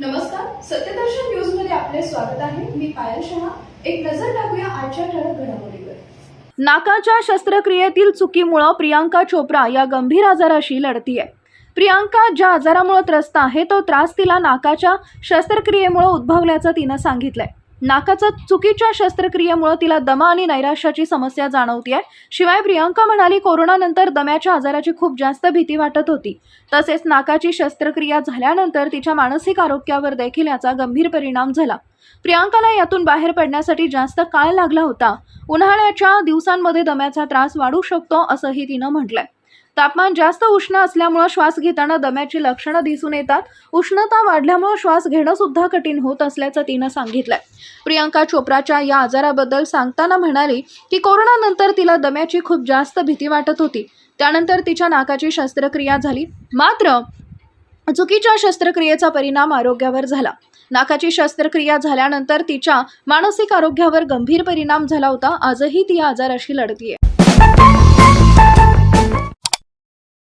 नमस्कार सत्यदर्शन न्यूजमध्ये आपले स्वागत आहे. मी पायल शहा. एक नजर टाकूया आजच्या ठळक घडामोडीवर. नाकाच्या शस्त्रक्रियेतील चुकीमुळं प्रियांका चोप्रा या गंभीर आजाराशी लढतीये. प्रियांका ज्या आजारामुळे त्रस्त आहे तो त्रास तिला नाकाच्या शस्त्रक्रियेमुळे उद्भवल्याचं तिनं सांगितलंय. नाकाचा चुकीच्या शस्त्रक्रियेमुळे तिला दमा आणि नैराश्याची समस्या जाणवतीये. शिवाय प्रियांका म्हणाली कोरोनानंतर दम्याच्या आजाराची खूप जास्त भीती वाटत होती. तसेच नाकाची शस्त्रक्रिया झाल्यानंतर तिच्या मानसिक आरोग्यावर देखील याचा गंभीर परिणाम झाला. प्रियांकाला यातून बाहेर पडण्यासाठी जास्त काळ लागला होता. उन्हाळ्याच्या दिवसांमध्ये दम्याचा त्रास वाढू शकतो असंही तिनं म्हटलंय. तापमान जास्त उष्ण असल्यामुळं श्वास घेताना दम्याची लक्षणं दिसून येतात. उष्णता वाढल्यामुळं श्वास घेणं सुद्धा कठीण होत असल्याचं तिनं सांगितलंय. प्रियांका चोप्राच्या या आजाराबद्दल सांगताना म्हणाली की कोरोनानंतर तिला दम्याची खूप जास्त भीती वाटत होती. त्यानंतर तिच्या नाकाची शस्त्रक्रिया झाली. मात्र चुकीच्या शस्त्रक्रियेचा परिणाम आरोग्यावर झाला. नाकाची शस्त्रक्रिया झाल्यानंतर तिच्या मानसिक आरोग्यावर गंभीर परिणाम झाला होता. आजही ती आजाराशी लढतीये.